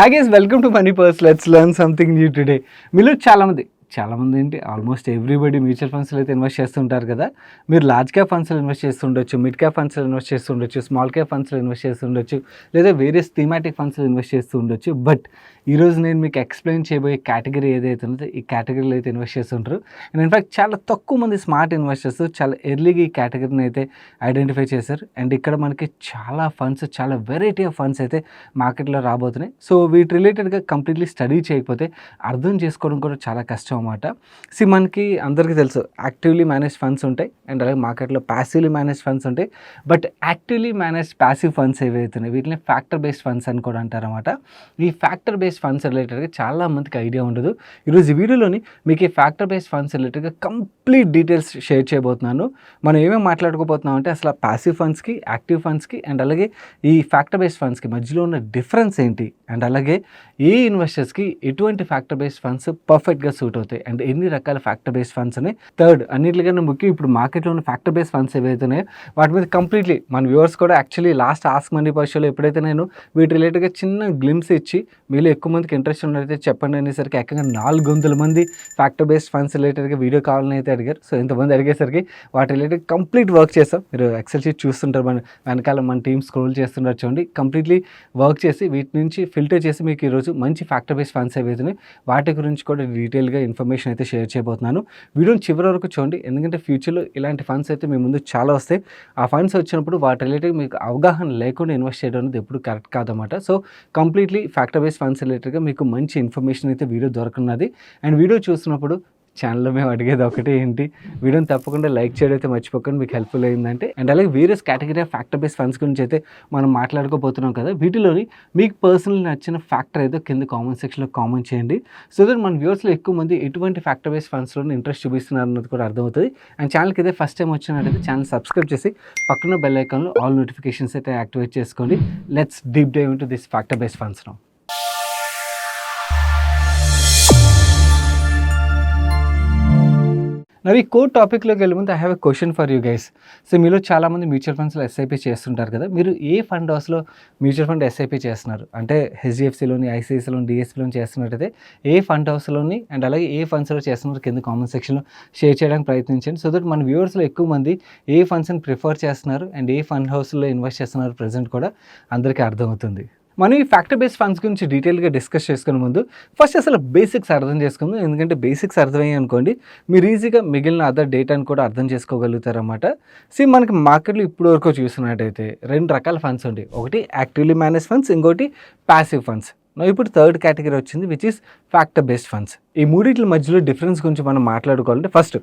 Hi guys welcome to Money Purse let's learn something new today మీలో చాలామంది చాలామంది ఏంటి ఆల్మోస్ట్ ఎవ్రీబడి మ్యూచువల్ ఫండ్స్లో అయితే ఇన్వెస్ట్ చేస్తుంటారు కదా. మీరు లార్జ్ క్యాప్ ఫండ్స్లో ఇన్వెస్ట్ చేస్తుండొచ్చు మిడ్ క్యాప్ ఫండ్స్లో ఇన్వెస్ట్ చేస్తుండొచ్చు స్మాల్ క్యాప్ ఫండ్స్లో ఇన్వెస్ట్ చేస్తుండొచ్చు లేదా వేరియస్ థీమాటిక్ ఫండ్స్లో ఇన్వెస్ట్ చేస్తుండొచ్చు. బట్ ఈరోజు నేను మీకు ఎక్స్ప్లెయిన్ చేయబోయే కేటగిరీ ఏదైతే ఉందో ఈ కేటగిరీలో అయితే ఇన్వెస్ట్ చేస్తుంటారు. అండ్ ఇన్ఫాక్ట్ చాలా తక్కువ మంది స్మార్ట్ ఇన్వెస్టర్స్ చాలా ఎర్లీగా ఈ కేటగిరీని అయితే ఐడెంటిఫై చేశారు. అండ్ ఇక్కడ మనకి చాలా ఫండ్స్ చాలా వెరైటీ ఆఫ్ ఫండ్స్ అయితే మార్కెట్లో రాబోతున్నాయి. సో వీటి రిలేటెడ్గా కంప్లీట్లీ స్టడీ చేయకపోతే అర్థం చేసుకోవడం కూడా చాలా కష్టం అన్నమాట. సి మనకి అందరికీ తెలుసు యాక్టివ్లీ మేనేజ్ ఫండ్స్ ఉంటాయి అండ్ అలాగే మార్కెట్లో ప్యాసివ్లీ మేనేజ్ ఫండ్స్ ఉంటాయి. But actively manage passive funds ఏవైతున్నాయి వీటిని ఫ్యాక్టర్ బేస్డ్ ఫండ్స్ అని కూడా అంటారన్నమాట. ఈ ఫ్యాక్టర్ బేస్డ్ ఫండ్స్ రిలేటెడ్గా చాలా మందికి ఐడియా ఉండదు. ఈరోజు వీడియోలోని మీకు ఈ ఫ్యాక్టర్ బేస్డ్ ఫండ్స్ రిలేటెడ్గా కంప్లీట్ డీటెయిల్స్ షేర్ చేయబోతున్నాను. మనం ఏమేమి మాట్లాడుకోబోతున్నాం అంటే అసలు ప్యాసివ్ ఫండ్స్కి యాక్టివ్ ఫండ్స్కి అండ్ అలాగే ఈ ఫ్యాక్టర్ బేస్డ్ ఫండ్స్కి మధ్యలో ఉన్న డిఫరెన్స్ ఏంటి? అండ్ అలాగే ఏ ఇన్వెస్టర్స్కి ఎటువంటి ఫ్యాక్టర్ బేస్డ్ ఫండ్స్ పర్ఫెక్ట్గా సూట్ అవుతాయి? అండ్ ఎన్ని రకాల ఫ్యాక్టర్ బేస్డ్ ఫండ్స్ ఉన్నాయి? థర్డ్ అన్నిటికన్నా ముఖ్యం ఇప్పుడు మార్కెట్లో ఉన్న ఫ్యాక్టర్ బేస్డ్ ఫండ్స్ ఏవైతున్నాయో వాటి మీద కంప్లీట్లీ మన వ్యూవర్స్ కూడా యాక్చువల్లీ లాస్ట్ ఆస్క్ మనీ పరీక్షలో ఎప్పుడైతే నేను వీటి రిలేటెడ్గా చిన్న గ్లిమ్స్ ఇచ్చి మీలో ఎక్కువ మందికి ఇంట్రెస్ట్ ఉన్నట్టయితే చెప్పండి అనేసరికి ఏకంగా నాలుగు వందల మంది ఫ్యాక్టర్ బేస్డ్ ఫండ్స్ రిలేటెడ్గా వీడియో కావాలని అయితే అడిగారు. సో ఇంతమంది అడిగేసరికి వాటి రిలేటెడ్ కంప్లీట్ వర్క్ చేస్తాం మీరు ఎక్సెల్ షీట్ చూస్తుంటారు మన వెనకాల మన టీమ్ స్క్రోల్ చేస్తుంటారు చూడండి. కంప్లీట్లీ వర్క్ చేసి వీటి నుంచి ఫిల్టర్ చేసి మీకు ఈరోజు మంచి ఫ్యాక్టర్ బేస్డ్ ఫండ్స్ ఏవైతున్నాయి వాటి గురించి కూడా డీటెయిల్గా ఇన్ఫర్మేషన్ ఇన్ఫర్మేషన్ అయితే షేర్ చేయబోతున్నాను. వీడియోని చివరి వరకు చూడండి. ఎందుకంటే ఫ్యూచర్లో ఇలాంటి ఫండ్స్ అయితే మీ ముందు చాలా వస్తాయి. ఆ ఫండ్స్ వచ్చినప్పుడు వాటి రిలేటెడ్ మీకు అవగాహన లేకుండా ఇన్వెస్ట్ చేయడం అనేది ఎప్పుడు కరెక్ట్ కాదన్నమాట. So completely factor base funds రిలేటెడ్గా మీకు మంచి ఇన్ఫర్మేషన్ అయితే వీడియో దొరకనున్నది. అండ్ వీడియో చూస్తున్నప్పుడు ఛానల్లో మేము అడిగేది ఒకటే ఏంటి? వీడియోని తప్పకుండా లైక్ చేయడం అయితే మర్చిపోకండి. మీకు హెల్ప్ఫుల్ అయిందంటే. అండ్ అలాగే various category of factor base funds గురించి అయితే మనం మాట్లాడుకోబోతున్నాం కదా వీటిలోని మీకు పర్సనల్ నచ్చిన ఫ్యాక్టర్ ఏదో కింద కామెంట్ సెక్షన్లో కామెంట్ చేయండి. సో దట్ మన వ్యూవర్స్లో ఎక్కువ మంది ఎటువంటి ఫ్యాక్టర్ బేస్ ఫండ్స్లో ఇంట్రెస్ట్ చూపిస్తున్నారు అన్నది కూడా అర్థమవుతుంది. అండ్ ఛానల్కి అయితే ఫస్ట్ టైం వచ్చినట్టయితే ఛానల్ సబ్స్క్రైబ్ చేసి పక్కన బెల్ ఐకాన్లో ఆల్ నోటిఫికేషన్స్ అయితే యాక్టివేట్ చేసుకోండి. Let's deep dive into this factor base funds no నవి ఈ కోర్ టాపిక్లోకి వెళ్ళే ముందు I have a question for you guys so మీలో చాలామంది మ్యూచువల్ ఫండ్స్లో ఎస్ఐపి చేస్తుంటారు కదా. మీరు ఏ ఫండ్ హౌస్లో మ్యూచువల్ ఫండ్ ఎస్ఐపి చేస్తున్నారు? అంటే హెచ్డిఎఫ్సిలోని ఐసిఐసిలోని డిఎస్పిలోని చేస్తున్నట్టయితే ఏ ఫండ్ హౌస్లోని అండ్ అలాగే ఏ ఫండ్స్లో చేస్తున్నారు కింద కామెంట్ సెక్షన్లో షేర్ చేయడానికి ప్రయత్నించండి. సో దట్ మన వ్యూవర్స్లో ఎక్కువ మంది ఏ ఫండ్స్ని ప్రిఫర్ చేస్తున్నారు అండ్ ఏ ఫండ్ హౌస్లో ఇన్వెస్ట్ చేస్తున్నారు ప్రజెంట్ కూడా అందరికీ అర్థమవుతుంది. మనం ఈ ఫ్యాక్టర్ బేస్ ఫండ్స్ గురించి డీటెయిల్గా డిస్కస్ చేసుకునే ముందు ఫస్ట్ అసలు బేసిక్స్ అర్థం చేసుకుందాం. ఎందుకంటే బేసిక్స్ అర్థమయ్యాయి అనుకోండి మీరు ఈజీగా మిగిలిన అదర్ డేటాను కూడా అర్థం చేసుకోగలుగుతారన్నమాట. సి మనకి మార్కెట్లో ఇప్పుడు వరకు చూసినట్టయితే రెండు రకాల ఫండ్స్ ఉంటాయి ఒకటి యాక్టివ్లీ మేనేజ్ ఫండ్స్ ఇంకోటి ప్యాసివ్ ఫండ్స్ ఇప్పుడు థర్డ్ కేటగిరీ వచ్చింది which is factor based funds ఈ మూడింటి మధ్యలో డిఫరెన్స్ గురించి మనం మాట్లాడుకోవాలంటే ఫస్ట్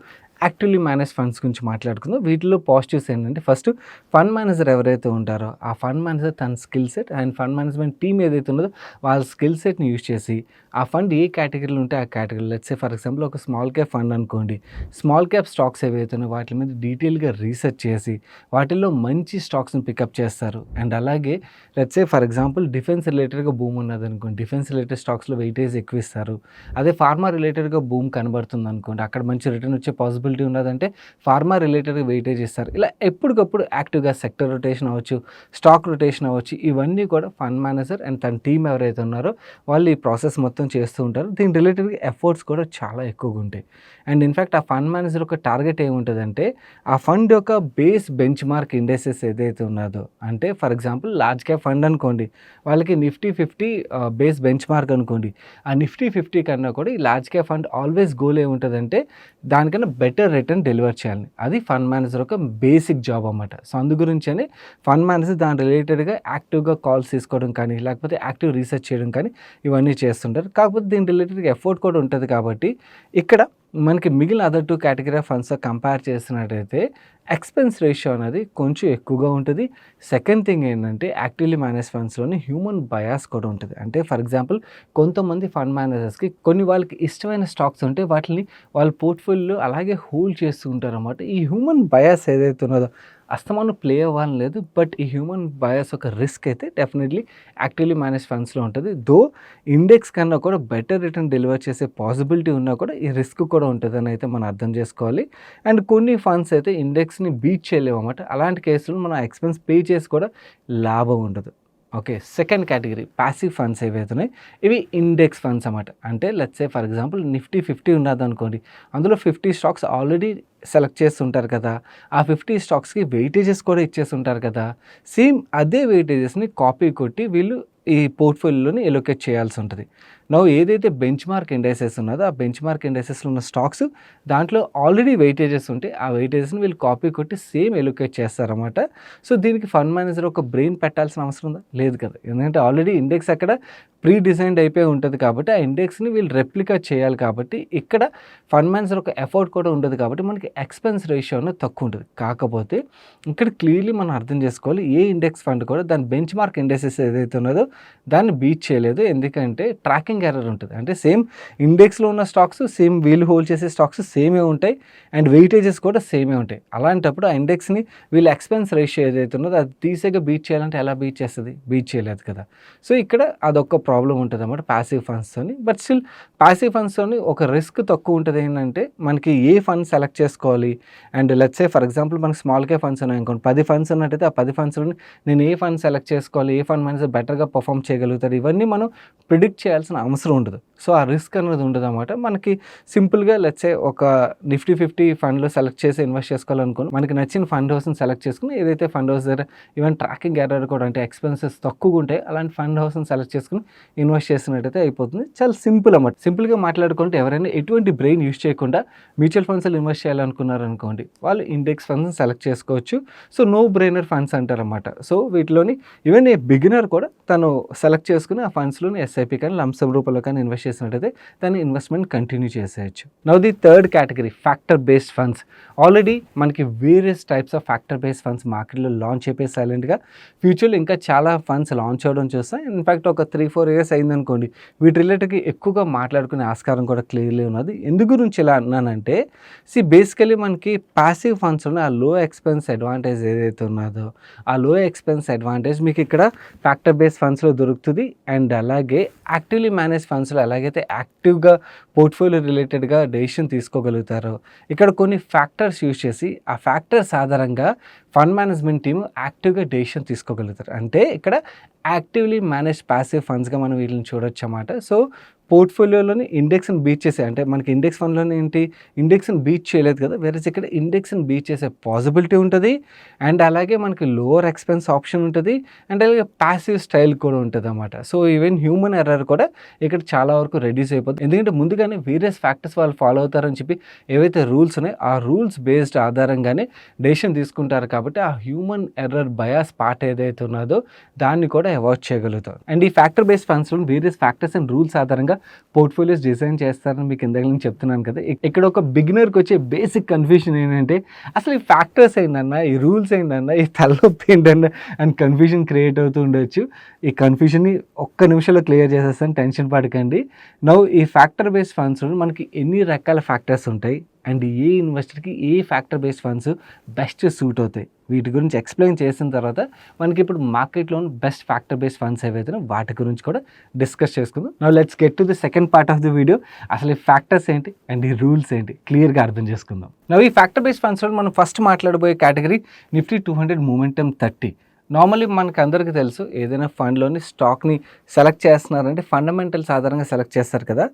యాక్టివ్లీ మేనేజ్ ఫండ్స్ గురించి మాట్లాడుకుందాం. వీటిలో పాజిటివ్స్ ఏంటంటే ఫస్ట్ ఫండ్ మేనేజర్ ఎవరైతే ఉంటారో ఆ ఫండ్ మేనేజర్ తన skill set and fund management team ఏదైతే ఉన్నదో వాళ్ళ స్కిల్ సెట్ని యూజ్ చేసి ఆ ఫండ్ ఏ కేటగిరీలు ఉంటే ఆ కేటగిరీలు లెట్స్ ఫర్ ఎగ్జాంపుల్ ఒక స్మాల్ క్యాప్ ఫండ్ అనుకోండి. స్మాల్ క్యాప్ స్టాక్స్ ఏవైతున్నాయో వాటి మీద డీటెయిల్గా రీసెర్చ్ చేసి వాటిల్లో మంచి స్టాక్స్ని పికప్ చేస్తారు. అండ్ అలాగే లెట్స్ ఫర్ ఎగ్జాంపుల్ డిఫెన్స్ రిలేటెడ్గా భూమి ఉన్నది అనుకోండి. డిఫెన్స్ రిలేటెడ్ స్టాక్స్లో వెయిటేజ్ ఎక్కువ ఇస్తారు. అదే ఫార్మా రిలేటెడ్గా బూమ్ కనబడుతుంది అనుకోండి. అక్కడ మంచి రిటర్న్ వచ్చే పాసిబిలిటీ ఉన్నదంటే ఫార్మా రిలేటెడ్గా వెయిటేజ్ ఇస్తారు. ఇలా ఎప్పటికప్పుడు యాక్టివ్గా సెక్టర్ రొటేషన్ అవ్వచ్చు స్టాక్ రొటేషన్ అవ్వచ్చు. ఇవన్నీ కూడా ఫండ్ మేనేజర్ అండ్ తన టీం ఎవరైతే ఉన్నారో వాళ్ళు ఈ ప్రాసెస్ మొత్తం చేస్తూ ఉంటారు. దీని రిలేటెడ్గా ఎఫర్ట్స్ కూడా చాలా ఎక్కువగా ఉంటాయి. అండ్ ఇన్ఫ్యాక్ట్ ఆ ఫండ్ మేనేజర్ యొక్క టార్గెట్ ఏముంటుందంటే ఆ ఫండ్ యొక్క బేస్ బెంచ్ మార్క్ ఇండెసెస్ ఏదైతే ఉన్నదో అంటే for example large cap fund అనుకోండి వాళ్ళకి Nifty fifty base benchmark అనుకోండి ఆ నిఫ్టీ ఫిఫ్టీ కన్నా కూడా ఈ large cap fund always goal ఏముంటుందంటే దానికన్నా బెటర్ రిటర్న్ డెలివర్ చేయాలి. అది ఫండ్ మేనేజర్ ఒక బేసిక్ జాబ్ అన్నమాట. సో అందు అని ఫండ్ మేనేజర్ దాని రిలేటెడ్గా యాక్టివ్గా కాల్స్ తీసుకోవడం కానీ లేకపోతే యాక్టివ్ రీసెర్చ్ చేయడం కానీ ఇవన్నీ చేస్తుంటారు. కాకపోతే దీని రిలేటెడ్గా ఎఫర్ట్ కూడా ఉంటుంది కాబట్టి ఇక్కడ మనకి మిగిలిన other two category of funds compare చేసినట్టయితే ఎక్స్పెన్స్ రేషియో అనేది కొంచెం ఎక్కువగా ఉంటుంది. సెకండ్ థింగ్ ఏంటంటే యాక్టివ్లీ మేనేజ్ ఫండ్స్లోని హ్యూమన్ బయాస్ కూడా ఉంటుంది. అంటే ఫర్ ఎగ్జాంపుల్ కొంతమంది ఫండ్ మేనేజర్స్కి కొన్ని వాళ్ళకి ఇష్టమైన స్టాక్స్ ఉంటే వాటిని వాళ్ళ పోర్ట్ఫోలియో అలాగే హోల్డ్ చేస్తూ ఉంటారు అన్నమాట ఈ హ్యూమన్ బయాస్ ఏదైతే ఉన్నదో అస్తమాను ప్లే అవ్వాలని లేదు బట్ ఈ హ్యూమన్ బయాస్ ఒక రిస్క్ అయితే డెఫినెట్లీ యాక్టివ్లీ మేనేజ్ ఫండ్స్లో ఉంటుంది. దో ఇండెక్స్ కన్నా కూడా బెటర్ రిటర్న్ డెలివర్ చేసే పాసిబిలిటీ ఉన్నా కూడా ఈ రిస్క్ కూడా ఉంటుందని అయితే మనం అర్థం చేసుకోవాలి. అండ్ కొన్ని ఫండ్స్ అయితే ఇండెక్స్ని బీట్ చేయలేవు అన్నమాట. అలాంటి కేసులు మనం ఎక్స్పెన్స్ పే చేసి కూడా లాభం ఉండదు. Okay second category passive funds ఏవైతున్నాయి ఇవి ఇండెక్స్ ఫండ్స్ అన్నమాట. అంటే let's say for example Nifty fifty ఉన్నది అనుకోండి అందులో ఫిఫ్టీ స్టాక్స్ ఆల్రెడీ సెలెక్ట్ చేస్తుంటారు కదా ఆ ఫిఫ్టీ స్టాక్స్కి వెయిటేజెస్ కూడా ఇచ్చేస్తుంటారు కదా సేమ్ అదే వెయిటేజెస్ని కాపీ కొట్టి వీళ్ళు ఈ పోర్ట్ఫోలియోని ఎలొకేట్ చేయాల్సి ఉంటుంది. నవ్వు ఏదైతే బెంచ్ మార్క్ ఇండైసెస్ ఉన్నదో ఆ బెంచ్ మార్క్ ఇండైసెస్లో ఉన్న స్టాక్స్ దాంట్లో ఆల్రెడీ వెయిటేజెస్ ఉంటే ఆ వెయిటేజెస్ని వీళ్ళు కాపీ కొట్టి సేమ్ ఎలొకేట్ చేస్తారన్నమాట. సో దీనికి ఫండ్ మేనేజర్ ఒక బ్రెయిన్ పెట్టాల్సిన అవసరం ఉందా? లేదు కదా. ఎందుకంటే ఆల్రెడీ ఇండెక్స్ అక్కడ ప్రీ డిజైన్డ్ అయిపోయి ఉంటుంది కాబట్టి ఆ ఇండెక్స్ని వీళ్ళు రెప్లికేట్ చేయాలి కాబట్టి ఇక్కడ ఫండ్ మేనేజర్ ఒక ఎఫర్ట్ కూడా ఉండదు కాబట్టి మనకి ఎక్స్పెన్స్ రేషియో అనేది తక్కువ ఉంటుంది. కాకపోతే ఇక్కడ క్లియర్లీ మనం అర్థం చేసుకోవాలి ఏ ఇండెక్స్ ఫండ్ కూడా దాని బెంచ్ మార్క్ ఇండెక్సెస్ ఏదైతే ఉన్నదో దాన్ని బీట్ చేయలేదు. ఎందుకంటే ట్రాకింగ్ ఎర్రర్ ఉంటుంది. అంటే సేమ్ ఇండెక్స్లో ఉన్న స్టాక్స్ సేమ్ వీళ్ళు హోల్డ్ చేసే స్టాక్స్ సేమే ఉంటాయి అండ్ వెయిటేజెస్ కూడా సేమే ఉంటాయి. అలాంటప్పుడు ఆ ఇండెక్స్ని వీళ్ళ ఎక్స్పెన్స్ రేషియో ఏదైతే ఉన్నదో అది తీసేగా బీట్ చేయాలంటే ఎలా బీట్ చేస్తుంది? బీట్ చేయలేదు కదా. సో ఇక్కడ అదొక ప్రాబ్లం ఉంటుంది అన్నమాట ప్యాసివ్ ఫండ్స్తోని బట్ స్టిల్ ప్యాసివ్ ఫండ్స్తోని ఒక రిస్క్ తక్కువ ఉంటుంది ఏంటంటే మనకి ఏ ఫండ్ సెలెక్ట్ చేసుకోవాలి? అండ్ లెట్స్ ఫర్ ఎగ్జాంపుల్ మనకి స్మాల్ కే ఫండ్స్ ఉన్నాయి అనుకోండి. పది ఫండ్స్ ఉన్నట్టయితే ఆ పది ఫండ్స్లోని నేను ఏ ఫండ్ సెలెక్ట్ చేసుకోవాలి? ఏ ఫండ్ మేనేజర్ బెటర్గా పర్ఫామ్ చేయగలుగుతారు ఇవన్నీ మనం ప్రిడిక్ట్ చేయాల్సిన అవసరం ఉండదు సో ఆ రిస్క్ అనేది ఉండదు అనమాట మనకి సింపుల్గా లెట్సే ఒక నిఫ్టీ ఫిఫ్టీ ఫండ్లో సెలెక్ట్ చేసి ఇన్వెస్ట్ చేసుకోవాలనుకుని. మనకి నచ్చిన ఫండ్ హౌస్ని సెలెక్ట్ చేసుకుని ఏదైతే ఫండ్ హౌస్ దగ్గర ఈవెన్ ట్రాకింగ్ ఎర్రర్ కూడా అంటే ఎక్స్పెన్సెస్ తక్కువగా ఉంటాయి అలాంటి ఫండ్ హౌస్ని సెలెక్ట్ చేసుకుని ఇన్వెస్ట్ చేసినట్టయితే అయిపోతుంది. చాలా సింపుల్ అన్నమాట. సింపుల్గా మాట్లాడుకుంటే ఎవరైనా ఎటువంటి బ్రెయిన్ యూజ్ చేయకుండా మ్యూచువల్ ఫండ్స్లో ఇన్వెస్ట్ చేయాలనుకున్నారనుకోండి వాళ్ళు ఇండెక్స్ ఫండ్స్ని సెలెక్ట్ చేసుకోవచ్చు. సో నో బ్రెయినర్ ఫండ్స్ అంటారన్నమాట. సో వీటిలోని ఈవెన్ ఏ బిగినర్ కూడా తను సెలెక్ట్ చేసుకుని ఆ ఫండ్స్లోని ఎస్ఐపి కానీ లంసం రూపంలో కానీ ఇన్వెస్ట్ చేసినట్టయితే దాన్ని ఇన్వెస్ట్మెంట్ కంటిన్యూ చేసేయచ్చు. Now the third category factor based funds already మనకి various types of factor base funds మార్కెట్లో లాంచ్ అయిపోయి సైలెంట్గా ఫ్యూచర్లో ఇంకా చాలా ఫండ్స్ లాంచ్ అవ్వడం చూస్తాం. ఇన్ఫాక్ట్ ఒక త్రీ ఫోర్ ఇయర్స్ అయిందనుకోండి వీటి రిలేటెడ్గా ఎక్కువగా మాట్లాడుకునే ఆస్కారం కూడా క్లియర్లీ ఉన్నది. ఎందు గురించి ఇలా అన్నానంటే సి బేసికలీ మనకి ప్యాసివ్ ఫండ్స్లో ఆ లో ఎక్స్పెన్స్ అడ్వాంటేజ్ ఏదైతే ఉన్నదో ఆ లో ఎక్స్పెన్స్ అడ్వాంటేజ్ మీకు ఇక్కడ ఫ్యాక్టర్ బేస్ ఫండ్స్లో దొరుకుతుంది. అండ్ అలాగే యాక్టివ్లీ మేనేజ్ ఫండ్స్లో ఎలాగైతే యాక్టివ్గా పోర్ట్ఫోలియో రిలేటెడ్గా డెసిషన్ తీసుకోగలుగుతారో ఇక్కడ కొన్ని ఫ్యాక్టర్ ఫ్యాక్టర్స్ యూజ్ చేసి ఆ ఫ్యాక్టర్స్ ఆధారంగా ఫండ్ మేనేజ్మెంట్ టీమ్ యాక్టివ్గా డెసిషన్ తీసుకోగలుగుతారు. అంటే ఇక్కడ యాక్టివ్లీ మేనేజ్ ప్యాసివ్ ఫండ్స్గా మనం వీటిని చూడొచ్చు అన్నమాట సో పోర్ట్ఫోలియోలోని ఇండెక్స్ని బీట్ చేసే అంటే మనకి ఇండెక్స్ ఫండ్లోనే ఏంటి? ఇండెక్స్ని బీట్ చేయలేదు కదా వేరే ఇక్కడ ఇండెక్స్ని బీట్ చేసే పాసిబిలిటీ ఉంటుంది. అండ్ అలాగే మనకి లోవర్ ఎక్స్పెన్స్ ఆప్షన్ ఉంటుంది. అండ్ అలాగే ప్యాసివ్ స్టైల్ కూడా ఉంటుంది అనమాట సో ఈవెన్ హ్యూమన్ ఎర్రర్ కూడా ఇక్కడ చాలా వరకు రెడ్యూస్ అయిపోతుంది. ఎందుకంటే ముందుగానే వేరియస్ ఫ్యాక్టర్స్ వాళ్ళు ఫాలో అవుతారని చెప్పి ఏవైతే రూల్స్ ఉన్నాయో ఆ రూల్స్ బేస్డ్ ఆధారంగానే డెసిషన్ తీసుకుంటారు కాబట్టి ఆ హ్యూమన్ ఎర్రర్ బయాస్ పార్ట్ ఏదైతే ఉన్నదో దాన్ని కూడా అవాయిడ్ చేయగలుగుతాం అండ్ ఈ ఫ్యాక్టర్ బేస్డ్ ఫండ్స్లో వేరియస్ ఫ్యాక్టర్స్ అండ్ రూల్స్ ఆధారంగా పోర్ట్ఫోలియోస్ డిజైన్ చేస్తారని మీకు ఇందాక నేను చెప్తున్నాను కదా. ఇక్కడ ఒక బిగినర్కి వచ్చే బేసిక్ కన్ఫ్యూషన్ ఏంటంటే అసలు ఈ ఫ్యాక్టర్స్ ఏంటన్నా ఈ రూల్స్ ఏంటన్నా ఈ తలనొప్పి ఏంటన్నా అండ్ కన్ఫ్యూజన్ క్రియేట్ అవుతూ ఉండొచ్చు. ఈ కన్ఫ్యూజన్ని ఒక్క నిమిషంలో క్లియర్ చేసేస్తాను టెన్షన్ పడకండి. నవ్వు ఈ ఫ్యాక్టర్ బేస్డ్ ఫండ్స్ మనకి ఎన్ని రకాల ఫ్యాక్టర్స్ ఉంటాయి? అండ్ ఏ ఇన్వెస్టర్కి ఏ factor based funds best suit అవుతాయి? వీటి గురించి ఎక్స్ప్లెయిన్ చేసిన తర్వాత మనకి ఇప్పుడు మార్కెట్లో బెస్ట్ ఫ్యాక్టర్ బేస్డ్ ఫండ్స్ ఏవైతే వాటి గురించి కూడా డిస్కస్ చేసుకుందాం. నా let's get to the second part of the video అసలు ఈ ఫ్యాక్టర్స్ ఏంటి? అండ్ ఈ రూల్స్ ఏంటి? క్లియర్గా అర్థం చేసుకుందాం. నా ఈ ఫ్యాక్టర్ బేస్డ్ ఫండ్స్లో మనం first మాట్లాడబోయే category Nifty two hundred momentum thirty. Normally మనకు అందరికీ తెలుసు ఏదైనా ఫండ్లోని స్టాక్ని సెలెక్ట్ చేస్తున్నారంటే ఫండమెంటల్స్ ఆధారంగా సెలెక్ట్ చేస్తారు కదా.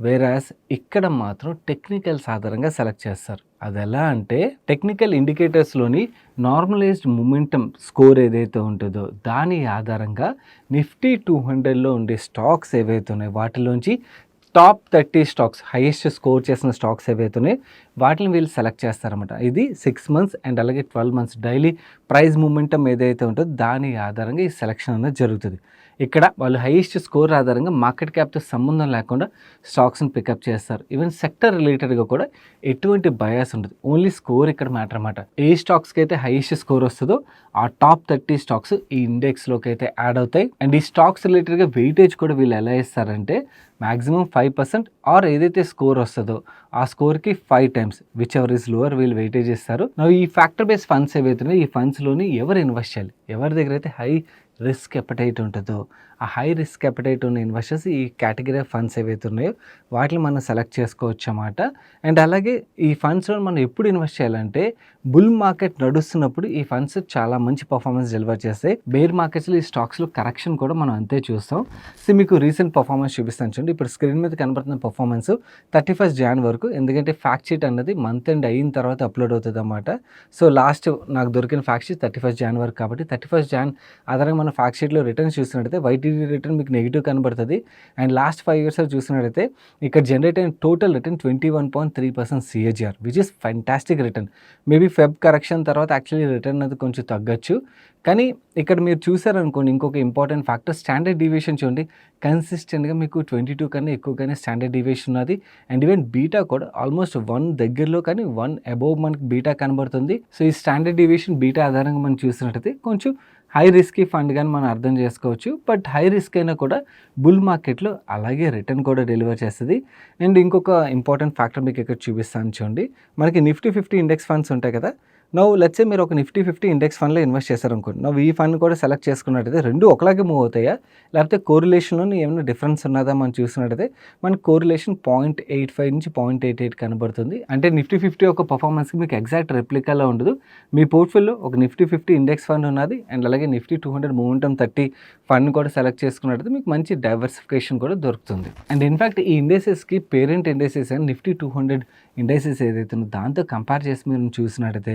వేరాస్ ఇక్కడ మాత్రం టెక్నికల్స్ ఆధారంగా సెలెక్ట్ చేస్తారు. అది ఎలా అంటే టెక్నికల్ ఇండికేటర్స్లోని నార్మలైజ్డ్ మూమెంటమ్ స్కోర్ ఏదైతే ఉంటుందో దాని ఆధారంగా నిఫ్టీ టూ హండ్రెడ్లో ఉండే స్టాక్స్ ఏవైతే ఉన్నాయో వాటిలోంచి top thirty stocks highest score చేసిన స్టాక్స్ ఏవైతే ఉన్నాయో వాటిని వీళ్ళు సెలెక్ట్ చేస్తారన్నమాట. ఇది సిక్స్ మంత్స్ అండ్ అలాగే twelve months daily price momentum ఏదైతే ఉంటుందో దాని ఆధారంగా ఈ సెలెక్షన్ అనేది జరుగుతుంది. ఇక్కడ వాళ్ళు హైయెస్ట్ స్కోర్ ఆధారంగా మార్కెట్ క్యాప్తో సంబంధం లేకుండా స్టాక్స్ని పికప్ చేస్తారు. ఈవెన్ సెక్టర్ రిలేటెడ్గా కూడా ఎటువంటి బయాస్ ఉండదు. ఓన్లీ స్కోర్ ఇక్కడ మ్యాటర్ అనమాట ఏ స్టాక్స్కి అయితే హైయెస్ట్ స్కోర్ వస్తుందో ఆ టాప్ థర్టీ స్టాక్స్ ఈ ఇండెక్స్లోకి అయితే యాడ్ అవుతాయి. అండ్ ఈ స్టాక్స్ రిలేటెడ్గా వెయిటేజ్ కూడా వీళ్ళు ఎలా ఇస్తారంటే మాక్సిమం ఫైవ్ పర్సెంట్ ఆర్ ఏదైతే స్కోర్ వస్తుందో ఆ స్కోర్కి five times whichever is lower వీళ్ళు వెయిటేజ్ ఇస్తారు. నా ఈ ఫ్యాక్టర్ బేస్ ఫండ్స్ ఏవైతున్నాయో ఈ ఫండ్స్లోని ఎవరు ఇన్వెస్ట్ చేయాలి? ఎవరి దగ్గర అయితే హై రిస్క్ ఎప్పటైట్ ఉంటుందో ఆ హై రిస్క్ అపెటైట్ ఉన్న ఇన్వెస్టర్స్ ఈ కేటగిరీ ఆఫ్ ఫండ్స్ ఏవైతే ఉన్నాయో వాటిని మనం సెలెక్ట్ చేసుకోవచ్చు అన్నమాట. అండ్ అలాగే ఈ ఫండ్స్లో మనం ఎప్పుడు ఇన్వెస్ట్ చేయాలంటే బుల్ మార్కెట్ నడుస్తున్నప్పుడు ఈ ఫండ్స్ చాలా మంచి పర్ఫార్మెన్స్ డెలివర్ చేస్తాయి. బేర్ మార్కెట్స్లో ఈ స్టాక్స్లో కరెక్షన్ కూడా మనం అంతే చూస్తాం. సో మీకు రీసెంట్ పర్ఫార్మెన్స్ చూపిస్తాను చూడండి. ఇప్పుడు స్క్రీన్ మీద కనబడుతున్న పర్ఫార్మెన్స్ థర్టీ ఫస్ట్ జాన్ వరకు ఎందుకంటే ఫ్యాక్ట్ షీట్ అన్నది మంత్ ఎండ్ అయిన తర్వాత అప్లోడ్ అవుతుంది అన్నమాట. సో లాస్ట్ నాకు దొరికిన fact sheet thirty first Jan వరకు కాబట్టి థర్టీ ఫస్ట్ జాన్ ఆధారంగా మన ఫ్యాక్ట్ షీట్లో రిటర్న్స్ చూసినట్టయితే వైటీడీ రిటర్న్ మీకు నెగిటివ్ కనబడుతుంది. అండ్ లాస్ట్ ఫైవ్ ఇయర్స్ చూసినట్టయితే ఇక్కడ జనరేట్ అయిన total return twenty one point three percent CAGR which is fantastic return maybe Feb correction తర్వాత యాక్చువల్లీ రిటర్న్ అది కొంచెం తగ్గచ్చు. కానీ ఇక్కడ మీరు చూసారనుకోండి ఇంకొక ఇంపార్టెంట్ ఫ్యాక్టర్ స్టాండర్డ్ డివియేషన్ చూడండి. కన్సిస్టెంట్గా మీకు ట్వంటీ టూ కన్నా ఎక్కువగానే స్టాండర్డ్ డివియేషన్ ఉన్నది. అండ్ ఈవెన్ బీటా కూడా ఆల్మోస్ట్ వన్ దగ్గరలో కానీ వన్ అబోవ్ మనకి బీటా కనబడుతుంది. సో ఈ స్టాండర్డ్ డివియేషన్ బీటా ఆధారంగా మనం చూసినట్టయితే కొంచెం హై రిస్కీ ఫండ్ కానీ మనం అర్థం చేసుకోవచ్చు. బట్ హై రిస్క్ అయినా కూడా బుల్ మార్కెట్లో అలాగే రిటర్న్ కూడా డెలివర్ చేస్తుంది. అండ్ ఇంకొక ఇంపార్టెంట్ ఫ్యాక్టర్ మీకు ఇక్కడ చూపిస్తాను చూడండి. మనకి నిఫ్టీ ఫిఫ్టీ ఇండెక్స్ ఫండ్స్ ఉంటాయి కదా నవ్వు లెట్సే మీరు ఒక నిఫ్టీ ఫిఫ్టీ ఇండెక్స్ ఫండ్లో ఇన్వెస్ట్ చేశారనుకోండి. నువ్వు ఈ ఫండ్ కూడా సెలెక్ట్ చేసుకున్నట్టయితే రెండు ఒకలాగే మూవ్ అవుతాయా? లేకపోతే కోరిలేషన్లో ఏమైనా డిఫరెన్స్ ఉన్నదా మనం చూసినట్టయితే మన కోరిలేషన్ పాయింట్ ఎయిట్ ఫైవ్ నుంచి పాయింట్ ఎయిట్ ఎయిట్ కనబడుతుంది. అంటే నిఫ్టీ ఫిఫ్టీ ఒక పర్ఫార్మెన్స్కి మీకు ఎగ్జాక్ట్ రెప్లికాలో ఉండదు. మీ పోర్ట్ఫోలియో ఒక నిఫ్టీ ఫిఫ్టీ ఇండెక్స్ ఫండ్ ఉన్నది. అండ్ అలాగే Nifty two hundred momentum thirty fund కూడా సెలెక్ట్ చేసుకున్నట్టయితే మీకు మంచి డైవర్సిఫికేషన్ కూడా దొరుకుతుంది. అండ్ ఇన్ఫాక్ట్ ఈ ఇండెసెస్కి parent indices and Nifty two hundred indices ఏదైతే ఉందో దాంతో కంపేర్ చేసి మీరు చూసినట్టయితే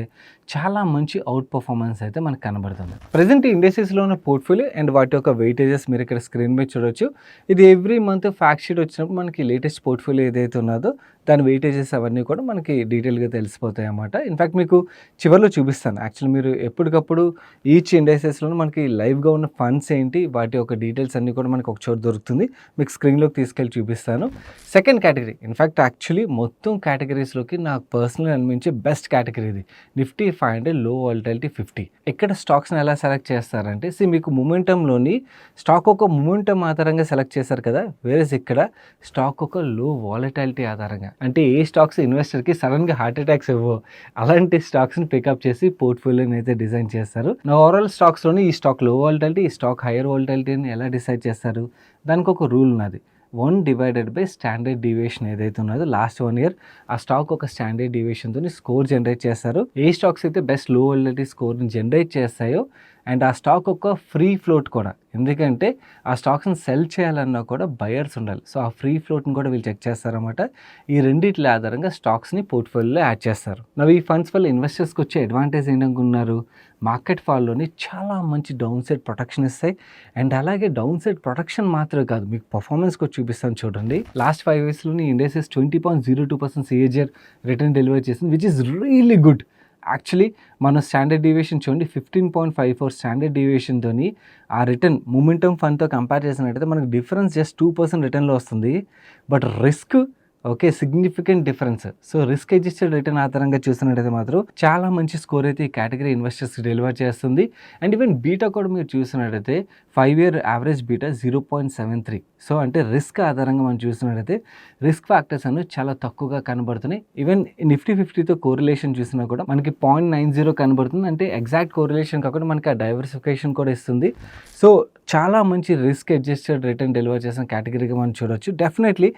చాలా మంచి అవుట్ పర్ఫార్మెన్స్ అయితే మనకు కనబడుతుంది. ప్రజెంట్ ఇండస్ట్రీస్లో ఉన్న పోర్ట్ఫోలియో అండ్ వాటి యొక్క వెయిటేజెస్ మీరు ఇక్కడ స్క్రీన్ మీద చూడొచ్చు. ఇది ఎవ్రీ మంత్ ఫ్యాక్ట్ షీట్ వచ్చినప్పుడు మనకి లేటెస్ట్ పోర్ట్ఫోలియో ఏదైతే ఉన్నదో దాని వెయిటేజెస్ అవన్నీ కూడా మనకి డీటెయిల్గా తెలిసిపోతాయి అన్నమాట. ఇన్ఫ్యాక్ట్ మీకు చివరిలో చూపిస్తాను. యాక్చువల్ మీరు ఎప్పటికప్పుడు ఈచ్ ఇండైసెస్లో మనకి లైవ్గా ఉన్న ఫండ్స్ ఏంటి వాటి యొక్క డీటెయిల్స్ అన్నీ కూడా మనకి ఒక చోట దొరుకుతుంది. మీకు స్క్రీన్లోకి తీసుకెళ్ళి చూపిస్తాను. సెకండ్ కేటగిరీ ఇన్ఫ్యాక్ట్ యాక్చువల్లీ మొత్తం కేటగిరీస్లోకి నాకు పర్సనల్ అనిపించే బెస్ట్ కేటగిరీ ఇది. నిఫ్టీ ఫైవ్ హండ్రెడ్లో వాలిటాలిటీ ఫిఫ్టీ ఇక్కడ స్టాక్స్ని ఎలా సెలెక్ట్ చేస్తారంటే సి మీకు మొమెంటంలోని స్టాక్ ఒక మొమెంటం ఆధారంగా సెలెక్ట్ చేశారు కదా? వేరే ఇక్కడ? స్టాక్ ఒక లో వాలిటాలిటీ ఆధారంగా. అంటే ఏ స్టాక్స్ ఇన్వెస్టర్కి సడన్గా హార్ట్ అటాక్స్ ఇవ్వవు. అలాంటి స్టాక్స్ని పికప్ చేసి పోర్ట్ఫోలియోని అయితే డిజైన్ చేస్తారు. నా ఓవరాల్ స్టాక్స్లోని ఈ స్టాక్లో వాలిటాలిటీ ఈ స్టాక్ హైయర్ వాలిటాలిటీని ఎలా డిసైడ్ చేస్తారు? దానికి ఒక రూల్ ఉన్నది. One divided by standard deviation ఏదైతే ఉన్నదో లాస్ట్ వన్ ఇయర్ ఆ స్టాక్ ఒక స్టాండర్డ్ డివియేషన్తో స్కోర్ జనరేట్ చేస్తారు. ఏ స్టాక్స్ అయితే బెస్ట్లో వాలిటీ స్కోర్ని జనరేట్ చేస్తాయో అండ్ ఆ స్టాక్ ఒక ఫ్రీ ఫ్లోట్ కూడా. ఎందుకంటే ఆ స్టాక్స్ని సెల్ చేయాలన్నా కూడా బయర్స్ ఉండాలి. సో ఆ ఫ్రీ ఫ్లోట్ని కూడా వీళ్ళు చెక్ చేస్తారన్నమాట. ఈ రెండిట్ల ఆధారంగా స్టాక్స్ని పోర్ట్ఫోలియోలో యాడ్ చేస్తారు. నవ్వు ఈ ఫండ్స్ వల్ల ఇన్వెస్టర్స్కి వచ్చే అడ్వాంటేజ్ ఏంటనుకున్నారు మార్కెట్ ఫాల్లోని చాలా మంచి డౌన్ సైడ్ ప్రొటెక్షన్ ఇస్తాయి. అండ్ అలాగే డౌన్ సైడ్ ప్రొటెక్షన్ మాత్రమే కాదు మీకు పర్ఫార్మెన్స్ కూడా చూపిస్తాను చూడండి. Last five ఇయర్స్లోని industries twenty point zero two percent CAGR return delivery చేసింది which is really good actually మన స్టాండర్డ్ డివియేషన్ చూడండి fifteen point five four standard డీవియేషన్తో ఆ రిటర్న్ మూమెంటం ఫండ్తో కంపేర్ చేసినట్టయితే మనకు డిఫరెన్స్ జస్ట్ టూ పర్సెంట్ రిటర్న్లో వస్తుంది. But risk okay significant difference so risk adjusted return ఆధారంగా చూసినట్టయితే మాత్రం చాలా మంచి స్కోర్ అయితే ఈ కేటగిరీ ఇన్వెస్టర్స్ డెలివర్ చేస్తుంది. అండ్ ఈవెన్ బీటా కూడా మీరు చూసినట్టయితే five year average beta zero point seven three so అంటే రిస్క్ ఆధారంగా మనం చూసినట్టయితే రిస్క్ ఫ్యాక్టర్స్ అనేవి చాలా తక్కువగా కనబడుతున్నాయి. ఈవెన్ నిఫ్టీ ఫిఫ్టీతో కోరిలేషన్ చూసినా కూడా మనకి పాయింట్ నైన్ జీరో కనబడుతుంది. అంటే ఎగ్జాక్ట్ కోరిలేషన్ కాకుండా మనకి ఆ డైవర్సిఫికేషన్ కూడా ఇస్తుంది. సో చాలా మంచి రిస్క్ అడ్జస్టెడ్ రిటర్న్ డెలివర్ చేసిన కేటగిరీగా మనం చూడొచ్చు. డెఫినెట్లీ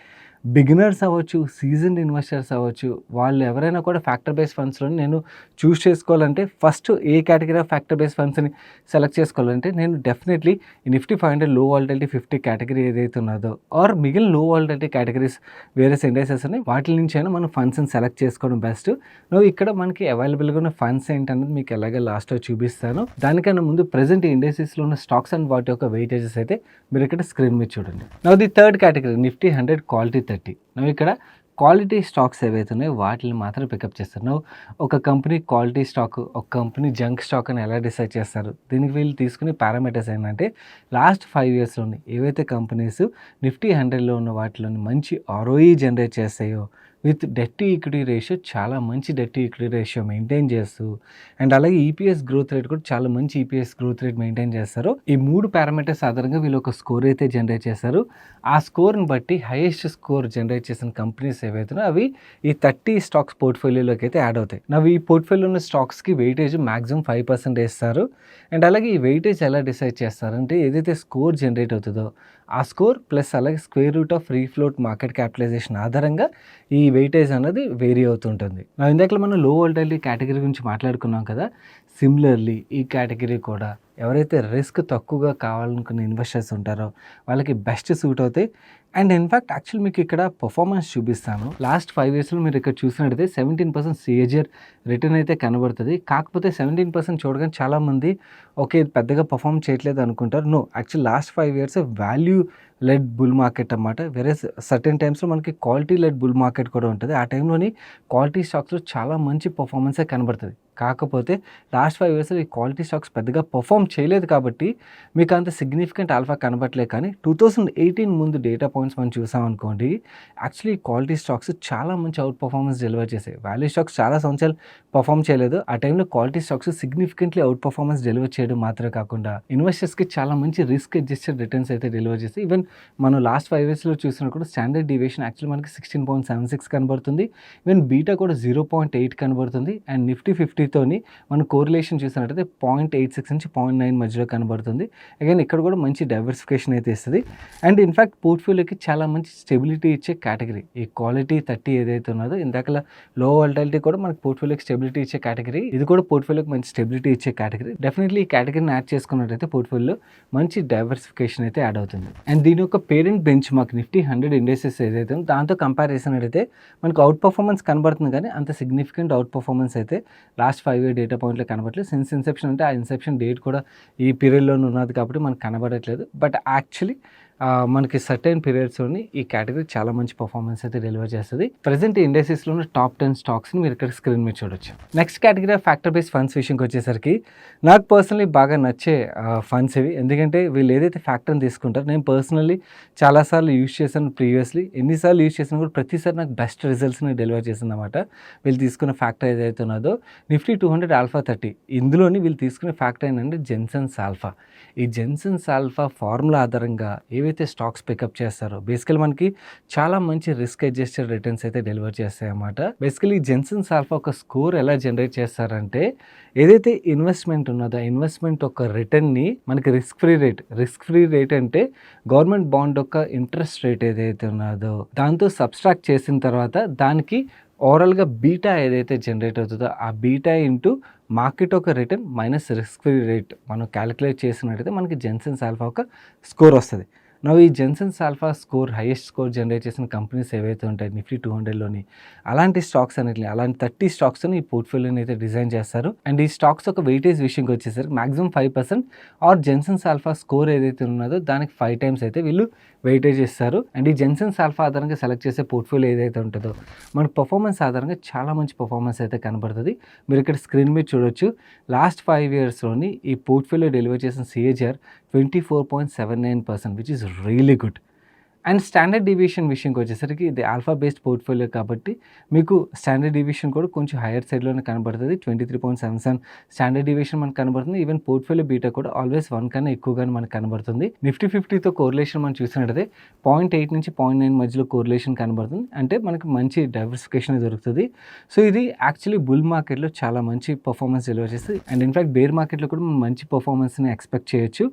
బిగినర్స్ అవ్వచ్చు సీజన్ ఇన్వెస్టర్స్ అవ్వచ్చు వాళ్ళు ఎవరైనా కూడా ఫ్యాక్టర్ బేస్ ఫండ్స్లో నేను చూస్ చేసుకోవాలంటే ఫస్ట్ ఏ కేటగిరీ ఆఫ్ ఫ్యాక్టర్ బేస్ ఫండ్స్ని సెలెక్ట్ చేసుకోవాలంటే నేను డెఫినెట్లీ నిఫ్టీ ఫైవ్ హండ్రెడ్లో వాలిటీ ఫిఫ్టీ కేటగిరీ ఏదైతే ఉన్నదో ఆర్ మిగిలిన లో వాలిటీ కేటగిరీస్ వేరే ఇండెక్సెస్ ఉన్నాయి వాటి నుంచి అయినా మనం ఫండ్స్ని సెలెక్ట్ చేసుకోవడం బెస్ట్. నువ్వు ఇక్కడ మనకి అవైలబుల్గా ఉన్న ఫండ్స్ ఏంటనేది మీకు ఎలాగే లాస్ట్లో చూపిస్తాను. దానికన్నా ముందు ప్రజెంట్ ఇండస్ట్రీస్లో ఉన్న స్టాక్స్ అండ్ వాటి యొక్క వెయిటేజెస్ అయితే మీరు ఇక్కడ స్క్రీన్ మీద చూడండి. Now the third category Nifty hundred quality thirty. నువ్వు ఇక్కడ క్వాలిటీ స్టాక్స్ ఏవైతే ఉన్నాయో వాటిని మాత్రం పికప్ చేస్తారు. నువ్వు ఒక కంపెనీ క్వాలిటీ స్టాక్ ఒక కంపెనీ జంక్ స్టాక్ అని ఎలా డిసైడ్ చేస్తారు? దీనికి వీళ్ళు తీసుకునే పారామీటర్స్ ఏంటంటే లాస్ట్ ఫైవ్ ఇయర్స్లోని ఏవైతే కంపెనీస్ నిఫ్టీ హండ్రెడ్లో ఉన్న వాటిలోని మంచి ఆర్ఓఈ జనరేట్ చేస్తాయో with debt to equity ratio చాలా మంచి debt to equity ratio maintain చేస్తూ అండ్ అలాగే ఈపీఎస్ గ్రోత్ రేట్ కూడా చాలా మంచి ఈపీఎస్ గ్రోత్ రేట్ మెయింటైన్ చేస్తారు. ఈ మూడు పారామీటర్స్ ఆధారంగా వీళ్ళు ఒక స్కోర్ అయితే జనరేట్ చేస్తారు ఆ స్కోర్ని బట్టి హైయెస్ట్ స్కోర్ జనరేట్ చేసిన కంపెనీస్ ఏవైతున్నాయో అవి ఈ థర్టీ స్టాక్స్ పోర్ట్ఫోలియోలోకి అయితే యాడ్ అవుతాయి. నవ్వు ఈ పోర్ట్ఫోలియో ఉన్న స్టాక్స్కి వెయిటేజ్ మ్యాక్సిమం ఫైవ్ పర్సెంట్ వేస్తారు. అండ్ అలాగే ఈ వెయిటేజ్ ఎలా డిసైడ్ చేస్తారంటే ఏదైతే స్కోర్ జనరేట్ అవుతుందో ఆ స్కోర్ ప్లస్ అలాగే square root of free float market capitalization ఆధారంగా ఈ వెయిటేజ్ అనేది వేరీ అవుతుంటుంది. ఇందాక మనం లో వోల్టాలిటీ కేటగిరీ గురించి మాట్లాడుకున్నాం కదా సిమిలర్లీ ఈ కేటగిరీ కూడా ఎవరైతే రిస్క్ తక్కువగా కావాలనుకున్న ఇన్వెస్టర్స్ ఉంటారో వాళ్ళకి బెస్ట్ సూట్ అవుతాయి. అండ్ ఇన్ఫ్యాక్ట్ యాక్చువల్ మీకు ఇక్కడ పర్ఫార్మెన్స్ చూపిస్తాను. లాస్ట్ ఫైవ్ ఇయర్స్లో మీరు ఇక్కడ చూసినట్టయితే సెవెంటీన్ పర్సెంట్ సిఏజర్ రిటర్న్ అయితే కనబడుతుంది. కాకపోతే సెవెంటీన్ పర్సెంట్ చూడగానే చాలామంది ఓకే పెద్దగా పర్ఫామ్ చేయట్లేదు అనుకుంటారు. No actual last five years value led bull market అన్నమాట. వేరే సర్టెన్ టైమ్స్లో మనకి క్వాలిటీ లెడ్ బుల్ మార్కెట్ కూడా ఉంటుంది. ఆ టైంలోని క్వాలిటీ స్టాక్స్లో చాలా మంచి పర్ఫార్మెన్సే కనబడుతుంది. కాకపోతే లాస్ట్ ఫైవ్ ఇయర్స్లో ఈ క్వాలిటీ స్టాక్స్ పెద్దగా పర్ఫామ్ చేయలేదు కాబట్టి మీకు అంత సిగ్నిఫికెంట్ ఆల్ఫా కనబట్టలేదు కానీ టూ థౌసండ్ ఎయిటీన్ ముందు డేటా పాయింట్స్ మనం చూసాం అనుకోండి యాక్చువల్లీ క్వాలిటీ స్టాక్స్ చాలా మంచి అవుట్ పర్ఫార్మెన్స్ డెలివర్ చేసాయి. వాల్యూ స్టాక్స్ చాలా సంవత్సరాలు పర్ఫామ్ చేయలేదు. ఆ టైంలో quality stocks significantly out performance deliver చేయడం మాత్రమే కాకుండా ఇన్వెస్టర్స్కి చాలా మంచి రిస్క్ అడ్జస్టెడ్ రిటర్న్స్ అయితే డెలివర్ చేసి ఈవెన్ మనం లాస్ట్ ఫైవ్ ఇయర్స్లో చూసినప్పుడు స్టాండర్డ్ డివేషన్ యాక్చువల్లీ మనకి సిక్స్టీన్ పాయింట్ సెవెన్ సిక్స్ కనబడుతుంది. ఈవెన్ బీటా కూడా జీరో పాయింట్ ఎయిట్ కనబడుతుంది. అండ్ నిఫ్టీ ఫిఫ్టీతోని మనం కోరిలేషన్ చూసినట్టయితే పాయింట్ ఎయిట్ సిక్స్ నుంచి పాయింట్ నైన్ మధ్యలో కనబడుతుంది. అగైన్ ఇక్కడ కూడా మంచి డైవర్సిఫికేషన్ అయితే ఇస్తుంది. అండ్ ఇన్ఫ్యాక్ట్ పోర్ట్ఫోలియోకి చాలా మంచి స్టెబిలిటీ ఇచ్చే కేటగిరీ ఈ క్వాలిటీ థర్టీ ఏదైతే ఉన్నదో ఇందాకలా లో వాలిటాలిటీ కూడా మనకి పోర్ట్ఫోలియోకి స్టెబిలిటీ ఇచ్చే కేటగిరీ ఇది కూడా పోర్ట్ఫోలియోకి మంచి స్టెబిలిటీ ఇచ్చే కేటగిరీ డెఫినెట్లీ ఈ కేటగిరీని యాడ్ చేసుకున్నట్టయితే పోర్ట్ఫోలియో మంచి డైవర్సిఫికేషన్ అయితే యాడ్ అవుతుంది. అండ్ దీని యొక్క parent benchmark Nifty hundred industries ఏదైతే ఉందో దాంతో కంపేర్ చేసినట్టయితే మనకు అవుట్ పర్ఫార్మెన్స్ కనబడుతుంది కానీ అంత సిగ్నిఫికెంట్ అవుట్ పర్ఫార్మెన్స్ అయితే లాస్ట్ ఫైవ్ ఇయర్ డేటా పాయింట్లో కనబడలేదు సిన్స్ ఇన్సెప్షన్ అంటే ఆ ఇన్సెప్షన్ డేట్ కూడా ఈ పీరియడ్లోనే ఉన్నది కాబట్టి మనకు కనబడట్లేదు. బట్ యాక్చువల్లీ మనకి సర్టైన్ పీరియడ్స్లోని ఈ కేటగిరీ చాలా మంచి పర్ఫార్మెన్స్ అయితే డెలివర్ చేస్తుంది. ప్రజెంట్ ఈ ఇండస్ట్రీస్లోని టాప్ టెన్ స్టాక్స్ని మీరు ఇక్కడ స్క్రీన్ మీద చూడొచ్చు. Next category factor base funds విషయంకి వచ్చేసరికి నాకు పర్సనలీ బాగా నచ్చే ఫండ్స్ ఇవి. ఎందుకంటే వీళ్ళు ఏదైతే ఫ్యాక్టర్ని తీసుకుంటారో నేను పర్సనల్లీ చాలాసార్లు యూజ్ చేశాను ప్రీవియస్లీ ఎన్నిసార్లు యూజ్ చేసినా కూడా ప్రతిసారి నాకు బెస్ట్ రిజల్ట్స్ని డెలివర్ చేసింది అనమాట వీళ్ళు తీసుకున్న ఫ్యాక్టర్ ఏదైతే ఉన్నదో Nifty two hundred alpha thirty ఇందులోని వీళ్ళు తీసుకునే ఫ్యాక్టర్ ఏంటంటే జెన్సన్స్ ఆల్ఫా ఈ జెన్సన్స్ ఆల్ఫా ఫార్ములా ఆధారంగా ఏవి ఏవైతే స్టాక్స్ పికప్ చేస్తారో బేసికలీ మనకి చాలా మంచి రిస్క్ అడ్జస్టెడ్ రిటర్న్స్ అయితే డెలివర్ చేస్తాయి అన్నమాట బేసికలీ జెన్సన్ ఆల్ఫా ఒక స్కోర్ ఎలా జనరేట్ చేస్తారంటే ఏదైతే ఇన్వెస్ట్మెంట్ ఉన్నదో ఆ ఇన్వెస్ట్మెంట్ ఒక రిటర్న్ని మనకి risk free rate risk free rate అంటే గవర్నమెంట్ బాండ్ యొక్క ఇంట్రెస్ట్ రేట్ ఏదైతే ఉన్నదో దాంతో సబ్స్ట్రాక్ట్ చేసిన తర్వాత దానికి ఓవరాల్గా బీటా ఏదైతే జనరేట్ అవుతుందో ఆ బీటా ఇంటూ మార్కెట్ ఒక return minus risk free rate మనం క్యాలిక్యులేట్ చేసినట్టయితే మనకి జెన్సన్ ఆల్ఫా ఒక స్కోర్ వస్తుంది. నవ్వు ఈ Jensen's alpha score highest score generate చేసిన కంపెనీస్ ఏవైతే ఉంటాయి నిఫ్టీ టూ హండ్రెడ్లోని అలాంటి స్టాక్స్ అన్నిటిని అలాంటి థర్టీ స్టాక్స్ని ఈ పోర్ట్ఫోలియోని అయితే డిజైన్ చేస్తారు. అండ్ ఈ స్టాక్స్ ఒక వెయిటేజ్ విషయంకి వచ్చేసరికి maximum five percent or Jensen's alpha score ఏదైతే ఉన్నదో దానికి ఫైవ్ టైమ్స్ అయితే వీళ్ళు వెయిటేజ్ ఇస్తారు. అండ్ ఈ జెన్సన్స్ ఆల్ఫా ఆధారంగా సెలెక్ట్ చేసే పోర్ట్ఫోలియో ఏదైతే ఉంటుందో మన పర్ఫార్మెన్స్ ఆధారంగా చాలా మంచి పర్ఫార్మెన్స్ అయితే కనబడుతుంది. మీరు ఇక్కడ స్క్రీన్ మీద చూడొచ్చు. లాస్ట్ ఫైవ్ ఇయర్స్లోని ఈ పోర్ట్ఫోలియో డెలివర్ చేసిన CAGR twenty four point seven nine percent which is really good and standard deviation విషయంకి వచ్చేసరికి ఇది ఆల్ఫా బేస్డ్ పోర్ట్ఫోలియో కాబట్టి మీకు స్టాండర్డ్ డివియేషన్ కూడా కొంచెం హైయర్ సైడ్లోనే కనబడుతుంది. Twenty three point seven seven standard deviation మనకు కనబడుతుంది. ఈవెన్ పోర్ట్ఫోలియో బీటా కూడా ఆల్వేస్ వన్ కన్నా ఎక్కువగానే మనకు కనబడుతుంది. నిఫ్టీ ఫిఫ్టీతో కోరిలేషన్ మనం చూసినట్టయితే పాయింట్ ఎయిట్ నుంచి పాయింట్ నైన్ మధ్యలో కోరిలేషన్ కనబడుతుంది. అంటే మనకి మంచి డైవర్సిఫికేషన్ దొరుకుతుంది. సో ఇది యాక్చువల్లీ బుల్ మార్కెట్లో చాలా మంచి పర్ఫార్మెన్స్ డెలివర్ చేస్తుంది. అండ్ ఇన్ఫాక్ట్ బేర్ మార్కెట్లో కూడా మనం మంచి పర్ఫార్మెన్స్ని ఎక్స్పెక్ట్ చేయొచ్చు.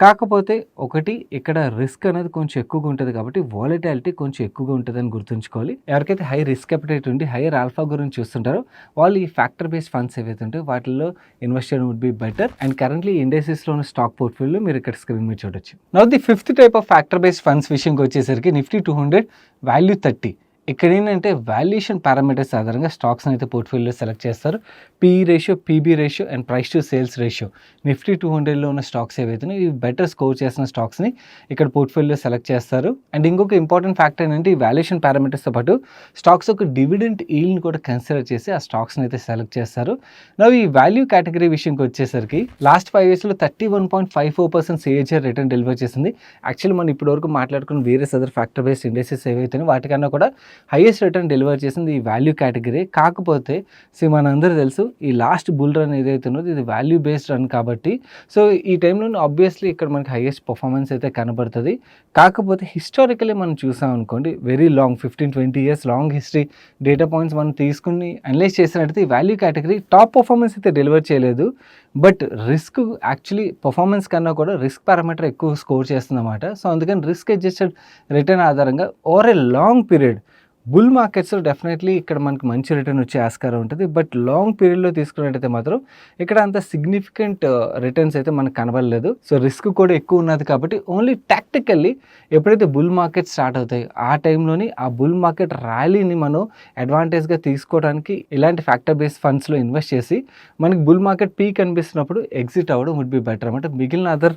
కాకపోతే ఒకటి ఇక్కడ రిస్క్ అనేది కొంచెం ఎక్కువగా ఉంటుంది కాబట్టి వాలిటాలిటీ కొంచెం ఎక్కువగా ఉంటుందని గుర్తుంచుకోవాలి. ఎవరికైతే హై రిస్క్ అపిటైట్ ఉండి హైయర్ ఆల్ఫా గురించి చూస్తుంటారో వాళ్ళు ఈ ఫ్యాక్టర్ బేస్డ్ ఫండ్స్ ఏవైతే ఉంటాయో వాటిల్లో ఇన్వెస్ట్ చేయడం would be better. And currently ఇండస్ట్రీస్లో ఉన్న స్టాక్ పోర్ట్ఫోలియో మీరు ఇక్కడ స్క్రీన్ మీద చూడొచ్చు. Now the fifth type of factor based funds విషయంకి వచ్చేసరికి Nifty two hundred value thirty. ఇక్కడ ఏంటంటే వాల్యుయేషన్ పారామీటర్స్ ఆధారంగా స్టాక్స్ అయితే పోర్ట్ఫోలియో సెలెక్ట్ చేస్తారు. PE ratio PB ratio and price to sales ratio Nifty two హండ్రెడ్లో ఉన్న స్టాక్స్ ఏవైతే ఇవి బెటర్ స్కోర్ చేసిన స్టాక్స్ని ఇక్కడ పోర్ట్ఫోలియో సెలెక్ట్ చేస్తారు. అండ్ ఇంకొక ఇంపార్టెంట్ ఫ్యాక్టర్ ఏంటంటే ఈ వాల్యుయేషన్ పారామీటర్స్తో పాటు స్టాక్స్ ఒక డివిడెంట్ ఈల్డ్ని కూడా కన్సిడర్ చేసి ఆ స్టాక్స్ని అయితే సెలెక్ట్ చేస్తారు. నా ఈ వాల్యూ కేటగిరీ విషయంకి వచ్చేసరికి లాస్ట్ ఫైవ్ ఇయర్స్లో thirty one point five four percent CAGR return deliver చేసింది. యాక్చువల్లీ మనం ఇప్పటివరకు మాట్లాడుకున్న వేరే అదర్ ఫ్యాక్టర్ బేస్డ్ ఇండస్ట్రీస్ ఏవైతే వాటికన్నా కూడా హైయెస్ట్ రిటర్న్ డెలివర్ చేసింది ఈ వాల్యూ కేటగిరీ కాకపోతే సో మనందరూ తెలుసు ఈ లాస్ట్ బుల్ రన్ ఏదైతే ఉన్నదో ఇది వాల్యూ బేస్డ్ రన్ కాబట్టి సో ఈ టైంలో ఆబ్వియస్లీ ఇక్కడ మనకి హైయెస్ట్ పర్ఫార్మెన్స్ అయితే కనబడుతుంది. కాకపోతే హిస్టారికలీ మనం చూసాం అనుకోండి very long fifteen twenty years long history data points మనం తీసుకుని అనలైజ్ చేసినట్టయితే ఈ వాల్యూ కేటగిరీ టాప్ పర్ఫార్మెన్స్ అయితే డెలివర్ చేయలేదు. బట్ రిస్క్ యాక్చువల్లీ పర్ఫార్మెన్స్ కన్నా కూడా రిస్క్ పారామీటర్ ఎక్కువ స్కోర్ చేస్తుందన్నమాట. సో అందుకని రిస్క్ అడ్జస్టెడ్ రిటర్న్ ఆధారంగా over a long period bull మార్కెట్స్లో డెఫినెట్లీ ఇక్కడ మనకి మంచి రిటర్న్ వచ్చే ఆస్కారం ఉంటుంది. బట్ లాంగ్ పీరియడ్లో తీసుకున్నట్టయితే మాత్రం ఇక్కడ అంత సిగ్నిఫికెంట్ రిటర్న్స్ అయితే మనకు కనబడలేదు. సో రిస్క్ కూడా ఎక్కువ ఉన్నది కాబట్టి ఓన్లీ టాక్టికల్లీ ఎప్పుడైతే బుల్ మార్కెట్ స్టార్ట్ అవుతాయి ఆ టైంలోని ఆ బుల్ మార్కెట్ ర్యాలీని మనం అడ్వాంటేజ్గా తీసుకోవడానికి ఇలాంటి ఫ్యాక్టర్ బేస్ ఫండ్స్లో ఇన్వెస్ట్ చేసి మనకి బుల్ మార్కెట్ పీక్ అనిపిస్తున్నప్పుడు ఎగ్జిట్ అవ్వడం వుడ్ బి బెటర్ అనమాట మిగిలిన అదర్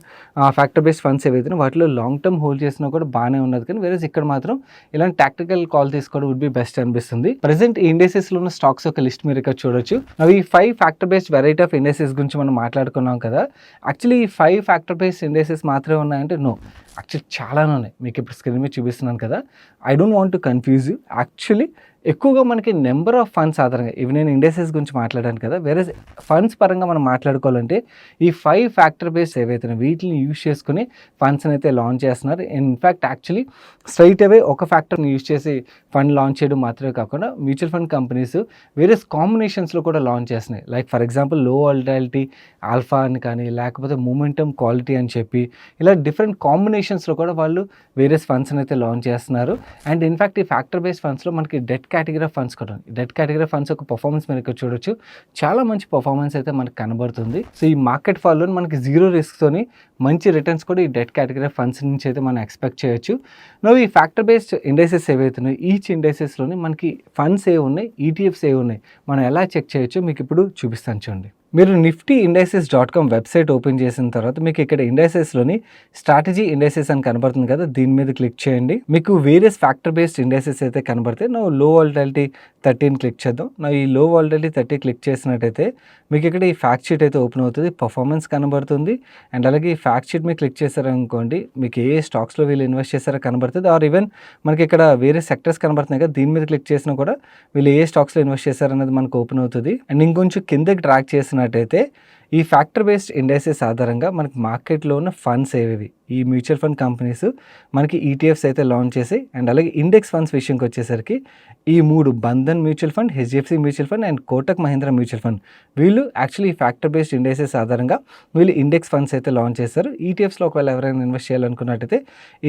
ఫ్యాక్టర్ బేస్ ఫండ్స్ ఏవైతే వాటిలో లాంగ్ టర్మ్ హోల్డ్ చేసినా కూడా బాగానే ఉన్నది. కానీ వేరే ఇక్కడ మాత్రం ఇలాంటి టాక్టికల్ కాల్ తీసుకోవడం వుడ్ బి బెస్ట్ అనిపిస్తుంది. ప్రెసెంట్ ఈ ఇండస్ట్రీస్లో ఉన్న స్టాక్స్ ఒక లిస్ట్ మీరు ఇక్కడ చూడొచ్చు. అవి five factor based variety of industries గురించి మనం మాట్లాడుకున్నాం కదా. యాక్చువల్లీ ఈ ఫైవ్ ఫ్యాక్టర్ బేస్డ్ ఇండస్ట్రీస్ మాత్రమే ఉన్నాయంటే నో యాక్చువల్లీ చాలానే ఉన్నాయి. మీకు ఇప్పుడు స్క్రీన్ మీద చూపిస్తున్నాను కదా. I don't want to confuse you actually ఎక్కువగా మనకి నెంబర్ ఆఫ్ ఫండ్స్ ఆధారంగా ఇవి నేను ఇండస్ట్రీస్ గురించి మాట్లాడాను కదా వేరే ఫండ్స్ పరంగా మనం మాట్లాడుకోవాలంటే ఈ ఫైవ్ ఫ్యాక్టర్ బేస్ ఏవైతే వీటిని యూజ్ చేసుకుని ఫండ్స్ని అయితే లాంచ్ చేస్తున్నారు. ఇన్ఫ్యాక్ట్ యాక్చువల్లీ స్ట్రైట్ అవే ఒక ఫ్యాక్టర్ని యూజ్ చేసి ఫండ్ లాంచ్ చేయడం మాత్రమే కాకుండా మ్యూచువల్ ఫండ్ కంపెనీస్ వేరియస్ కాంబినేషన్స్లో కూడా లాంచ్ చేస్తున్నాయి. లైక్ ఫర్ ఎగ్జాంపుల్లో వాలిటాలిటీ ఆల్ఫా అని కానీ లేకపోతే మూమెంటమ్ క్వాలిటీ అని చెప్పి ఇలా డిఫరెంట్ కాంబినేషన్స్లో కూడా వాళ్ళు వేరియస్ ఫండ్స్ని అయితే లాంచ్ చేస్తున్నారు. అండ్ ఇన్ఫ్యాక్ట్ ఈ ఫ్యాక్టర్ బేస్ ఫండ్స్లో మనకి డెట్ కేటగిరీ ఆఫ్ ఫండ్స్ కూడా ఉంది డెట్ కేటగిరీ ఫండ్స్ ఒక పర్ఫార్మెన్స్ మీరు ఇక్కడ చూడొచ్చు. చాలా మంచి పర్ఫార్మెన్స్ అయితే మనకు కనబడుతుంది. సో ఈ మార్కెట్ ఫాల్లో మనకి జీరో రిస్క్తోని మంచి రిటర్న్స్ కూడా ఈ డెట్ కేటగిరీ ఫండ్స్ నుంచి అయితే మనం ఎక్స్పెక్ట్ చేయొచ్చు. నువ్వు ఈ ఫ్యాక్టర్ బేస్డ్ ఇండైసెస్ ఏవైతున్నాయి ఈచ్ ఇండైసెస్లోని మనకి ఫండ్స్ ఏ ఉన్నాయి ఈటీఎఫ్స్ ఏ ఉన్నాయి మనం ఎలా చెక్ చేయొచ్చో మీకు ఇప్పుడు చూపిస్తాను చూడండి. మీరు Nifty indices dot com website open చేసిన తర్వాత మీకు ఇక్కడ ఇండైసెస్లోని స్ట్రాటజీ ఇండైసెస్ అని కనబడుతుంది కదా దీని మీద క్లిక్ చేయండి. మీకు వేరియస్ ఫ్యాక్టర్ బేస్డ్ ఇండైసెస్ అయితే కనబడతాయి. నువ్వు లో వాలిటాలిటీ థర్టీని క్లిక్ చేద్దాం. నా ఈ లో వాలిటాలిటీ థర్టీ క్లిక్ చేసినట్టయితే మీకు ఇక్కడ ఈ ఫ్యాక్ట్ షీట్ అయితే ఓపెన్ అవుతుంది. పర్ఫార్మెన్స్ కనబడుతుంది. అండ్ అలాగే ఈ ఫ్యాక్ట్ షీట్ మీరు క్లిక్ చేశారనుకోండి మీకు ఏ స్టాక్స్లో వీళ్ళు ఇన్వెస్ట్ చేశారో కనబడుతుంది. ఆర్ ఈవెన్ మనకి ఇక్కడ వేరే సెక్టర్స్ కనబడుతున్నాయి కదా దీని మీద క్లిక్ చేసినా కూడా వీళ్ళు ఏ స్టాక్స్లో ఇన్వెస్ట్ చేశారనేది మనకు ఓపెన్ అవుతుంది. అండ్ ఇంకొంచెం కిందకి ట్రాక్ చూసుకున్నట్టయితే ఈ ఫ్యాక్టర్ బేస్డ్ ఇండస్ట్రీస్ ఆధారంగా మనకి మార్కెట్లో ఉన్న ఫండ్స్ ఏవేవి? ఈ మ్యూచువల్ ఫండ్ కంపెనీస్ మనకి ఈటీఎఫ్స్ అయితే లాంచ్ చేసి అండ్ అలాగే ఇండెక్స్ ఫండ్స్ విషయంకి వచ్చేసరికి ఈ మూడు Bandhan mutual fund HDFC mutual fund and Kotak Mahindra mutual fund. వీళ్ళు యాక్చువల్లీ ఈ ఫ్యాక్టర్ బేస్డ్ ఇండస్ట్రీస్ ఆధారంగా వీళ్ళు ఇండెక్స్ ఫండ్స్ అయితే లాంచ్ చేస్తారు ఈటీఎఫ్స్లో ఒకవేళ ఎవరైనా ఇన్వెస్ట్ చేయాలనుకున్నట్టయితే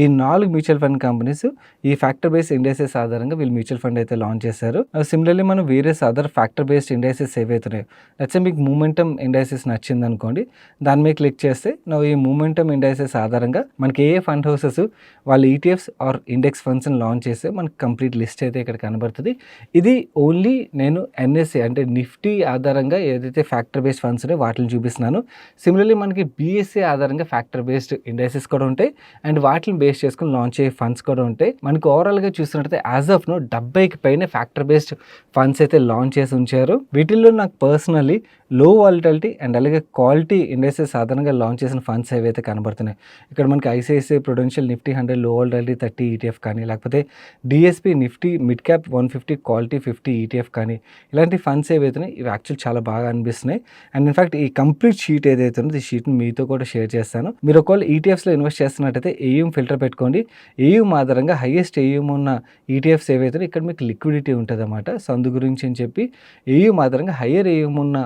ఈ నాలుగు మ్యూచువల్ ఫండ్ కంపెనీస్ ఈ ఫ్యాక్టర్ బేస్డ్ ఇండస్ట్రీస్ ఆధారంగా వీళ్ళు మ్యూచువల్ ఫండ్ అయితే లాంచ్ చేశారు. సిమిలర్లీ మనం various other factor based industries ఏవైతున్నాయో లెట్స్ మీకు మూమెంటమ్ ఇండస్ట్రీస్ నచ్చింది అనుకోండి దాని మీద క్లిక్ చేస్తే నువ్వు ఈ మూమెంటమ్ ఇండైసెస్ ఆధారంగా మనకి ఏ ఫండ్ హౌసెస్ వాళ్ళు ఈటీఎఫ్స్ ఆర్ ఇండెక్స్ ఫండ్స్ని లాంచ్ చేస్తే మనకి కంప్లీట్ లిస్ట్ అయితే ఇక్కడ కనబడుతుంది. ఇది ఓన్లీ నేను ఎన్ఎస్సి అంటే నిఫ్టీ ఆధారంగా ఏదైతే ఫ్యాక్టర్ బేస్డ్ ఫండ్స్ ఉన్నాయో వాటిని చూపిస్తున్నాను. సిమిలర్లీ మనకి బీఎస్సీ ఆధారంగా ఫ్యాక్టర్ బేస్డ్ ఇండైసెస్ కూడా ఉంటాయి. అండ్ వాటిని బేస్ చేసుకుని లాంచ్ అయ్యే ఫండ్స్ కూడా ఉంటాయి. మనకి ఓవరాల్గా చూసినట్టయితే యాజ్ ఆఫ్ నో డెబ్బైకి పైన ఫ్యాక్టర్ బేస్డ్ ఫండ్స్ అయితే లాంచ్ చేసి ఉంచారు. వీటిల్లో నాకు పర్సనల్లీ లో వాలిటాలిటీ అండ్ అలాగే క్వాలిటీ ఇండస్ట్రీస్ సాధారణంగా లాంచ్ చేసిన ఫండ్స్ ఏవైతే కనబడుతున్నాయి ఇక్కడ మనకి ఐసిఐసిఐ ప్రొడెన్షియల్ నిఫ్టీ హండ్రెడ్లో వాలిటాలిటీ థర్టీ ఈటీఎఫ్ కానీ లేకపోతే DSP Nifty mid cap one fifty quality fifty ETF కానీ ఇలాంటి ఫండ్స్ ఏవైతున్నాయి ఇవి యాక్చువల్ చాలా బాగా అనిపిస్తున్నాయి. అండ్ ఇన్ఫాక్ట్ ఈ కంప్లీట్ షీట్ ఏదైతే ఉందో ఈ షీట్ని మీతో కూడా షేర్ చేస్తాను. మీరు ఒకవేళ ఈటీఎఫ్స్లో ఇన్వెస్ట్ చేస్తున్నట్టయితే ఏయూఎం ఫిల్టర్ పెట్టుకోండి. ఏయూఎం ఆధారంగా హైయెస్ట్ ఏయూఎం ఉన్న ఈటీఎఫ్స్ ఏవైతే ఇక్కడ మీకు లిక్విడిటీ ఉంటుంది అన్నమాట సో అందు గురించి అని చెప్పి ఏయూమ్ ఆధారంగా హయ్యర్ ఏయూఎం ఉన్న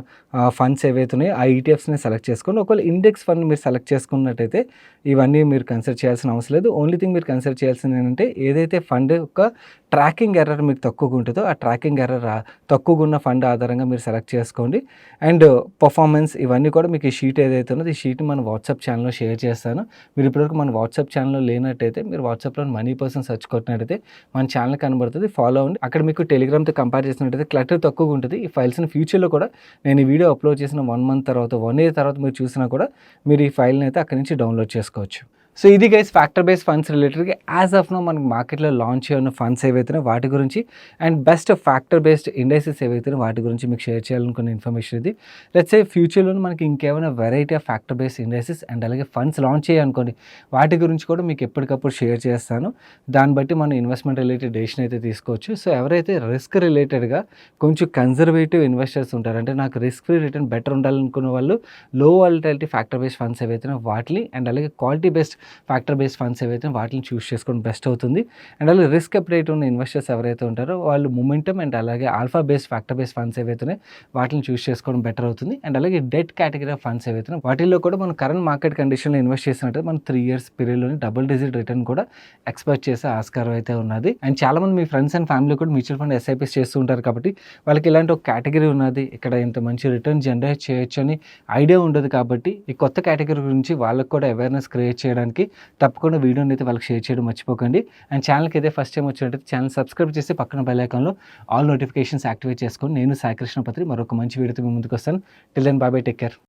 ఫండ్స్ ఏవైతున్నాయో ఆ ఈటీఎఫ్స్ని సెలెక్ట్ చేసుకోండి ఒకవేళ ఇండెక్స్ ఫండ్ మీరు సెలెక్ట్ చేసుకున్నట్టయితే ఇవన్నీ మీరు కన్సిడర్ చేయాల్సిన అవసరం లేదు. ఓన్లీ థింగ్ మీరు కన్సిడర్ చేయాల్సింది ఏంటంటే ఏదైతే ఫండ్ యొక్క ట్రాకింగ్ ఎర్రర్ మీకు తక్కువగా ఉంటుందో ఆ ట్రాకింగ్ ఎర్రర్ తక్కువగా ఉన్న ఫండ్ ఆధారంగా మీరు సెలెక్ట్ చేసుకోండి. అండ్ పర్ఫార్మెన్స్ ఇవన్నీ కూడా మీకు ఈ షీట్ ఏదైతే ఉన్నదో ఈ షీట్ని మన వాట్సాప్ ఛానల్లో షేర్ చేస్తాను. మీరు ఇప్పటివరకు మన వాట్సాప్ ఛానల్లో లేనట్టయితే మీరు వాట్సాప్లో మనీ పర్సన్ సెర్చ్ కొట్టినట్టయితే మన ఛానల్ కనబడుతుంది ఫాలో అవ్వండి. అక్కడ మీకు టెలిగ్రామ్తో కంపేర్ చేసినట్టయితే క్లటర్ తక్కువగా ఉంటుంది. ఈ ఫైల్స్ని ఫ్యూచర్లో కూడా నేను ఈ వీడియో అప్లోడ్ చేసిన వన్ మంత్ తర్వాత వన్ ఇయర్ తర్వాత మీరు చూసినా కూడా మీరు ఈ ఫైల్ని అయితే అక్కడి నుంచి డౌన్లోడ్ చేసుకోవచ్చు. సో ఇది గైస్ ఫ్యాక్టర్ బేస్ ఫండ్స్ రిలేటెడ్గా యాజ్ ఆఫ్ నో మనకు మార్కెట్లో లాంచ్ అయిన ఫండ్స్ ఏవైతున్నాయో వాటి గురించి and best factor based indices ఏవైతున్నాయో వాటి గురించి మీకు షేర్ చేయాలనుకున్న ఇన్ఫర్మేషన్ ఇది. లెట్స్ ఏ ఫ్యూచర్లో మనకి ఇంకేమైనా variety of factor based indices and అలాగే ఫండ్స్ లాంచ్ చేయాలనుకోండి వాటి గురించి కూడా మీకు ఎప్పటికప్పుడు షేర్ చేస్తాను. దాన్ని బట్టి మనం ఇన్వెస్ట్మెంట్ రిలేటెడ్ డెసిషన్ అయితే తీసుకోవచ్చు. సో ఎవరైతే రిస్క్ రిలేటెడ్గా కొంచెం కన్జర్వేటివ్ ఇన్వెస్టర్స్ ఉంటారు అంటే నాకు రిస్క్ ఫ్రీ రిటర్న్ బెటర్ ఉండాలనుకున్న వాళ్ళు low volatility factor based funds ఏవైతేనో వాటిని అండ్ అలాగే quality based factor based funds ఏవైతే వాటిని చూస్ చేసుకోవడం బెస్ట్ అవుతుంది. అండ్ అలాగే రిస్క్ అప్డేట్ ఉన్న ఇన్వెస్టర్స్ ఎవరైతే ఉంటారో వాళ్ళు మూమెంటమ్ అండ్ అలాగే alpha based factor base funds ఏవైతే వాటిని చూస్ చేసుకోవడం బెటర్ అవుతుంది. అండ్ అలాగే డెట్ కేటగిరీ ఆఫ్ ఫండ్స్ ఏవైతే వాటిల్లో కూడా మనం కరెంట్ మార్కెట్ కండిషన్లో ఇన్వెస్ట్ చేసినట్టు మనం త్రీ ఇయర్స్ పీరియడ్లోనే డబుల్ డిజిట్ రిటర్న్ కూడా ఎక్స్పెక్ట్ చేసే ఆస్కారం అయితే ఉన్నది. అండ్ చాలామంది మీ ఫ్రెండ్స్ అండ్ ఫ్యామిలీ కూడా మ్యూచువల్ ఫండ్ ఎస్ఐపీస్ చేస్తూ ఉంటారు కాబట్టి వాళ్ళకి ఇలాంటి ఒక కేటగిరీ ఉన్నది. ఇక్కడ ఇంత మంచి రిటర్న్ జనరేట్ చేయొచ్చు అని ఐడియా ఉండదు కాబట్టి ఈ కొత్త కేటగిరీ గురించి వాళ్ళకి కూడా అవేర్నెస్ క్రియేట్ చేయడానికి తప్పకుండా వీడియోని అయితే వాళ్ళకి షేర్ చేయడం మర్చిపోకండి. అండ్ ఛానల్కి అయితే ఫస్ట్ టైం వచ్చినట్టయితే ఛానల్ సబ్స్క్రైబ్ చేసి పక్కన బెల్లైకాన్లో ఆల్ నోటిఫికేషన్స్ యాక్టివేట్ చేసుకొని నేను సాయి పత్రి మరొక మంచి వీడియోతో మీ ముందుకు వస్తాను. Till then bye bye take care